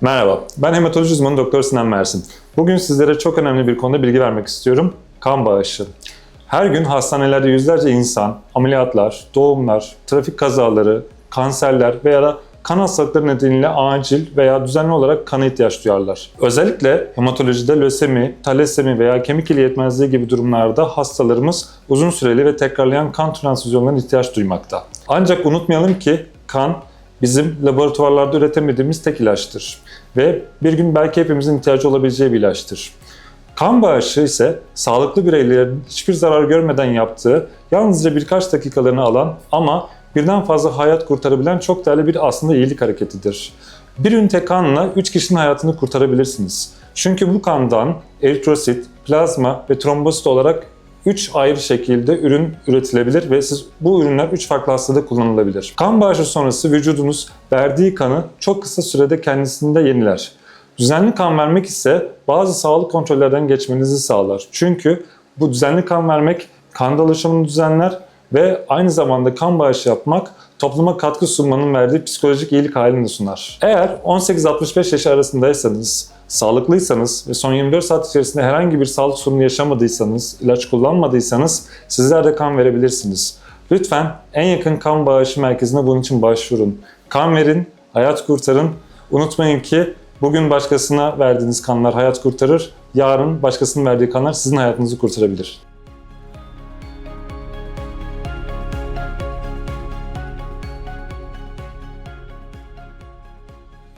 Merhaba, ben hematoloji uzmanı Doktor Sinan Mersin. Bugün sizlere çok önemli bir konuda bilgi vermek istiyorum. Kan bağışı. Her gün hastanelerde yüzlerce insan ameliyatlar, doğumlar, trafik kazaları, kanserler veya da kan hastalıkları nedeniyle acil veya düzenli olarak kana ihtiyaç duyarlar. Özellikle hematolojide lösemi, talasemi veya kemik ili yetmezliği gibi durumlarda hastalarımız uzun süreli ve tekrarlayan kan transfüzyonlarına ihtiyaç duymakta. Ancak unutmayalım ki kan bizim laboratuvarlarda üretemediğimiz tek ilaçtır ve bir gün belki hepimizin ihtiyacı olabileceği bir ilaçtır. Kan bağışı ise sağlıklı bireylerin hiçbir zarar görmeden yaptığı, yalnızca birkaç dakikalarını alan ama birden fazla hayat kurtarabilen çok değerli bir aslında iyilik hareketidir. Bir ünite kanla 3 kişinin hayatını kurtarabilirsiniz. Çünkü bu kandan eritrosit, plazma ve trombosit olarak 3 ayrı şekilde ürün üretilebilir ve siz bu ürünler 3 farklı hastada kullanılabilir. Kan bağışı sonrası vücudunuz verdiği kanı çok kısa sürede kendisinde yeniler. Düzenli kan vermek ise bazı sağlık kontrollerden geçmenizi sağlar. Çünkü bu düzenli kan vermek kan dolaşımını düzenler ve aynı zamanda kan bağışı yapmak topluma katkı sunmanın verdiği psikolojik iyilik halini de sunar. Eğer 18-65 yaş arasındaysanız, sağlıklıysanız ve son 24 saat içerisinde herhangi bir sağlık sorunu yaşamadıysanız, ilaç kullanmadıysanız sizler de kan verebilirsiniz. Lütfen en yakın kan bağışı merkezine bunun için başvurun. Kan verin, hayat kurtarın. Unutmayın ki bugün başkasına verdiğiniz kanlar hayat kurtarır, yarın başkasının verdiği kanlar sizin hayatınızı kurtarabilir.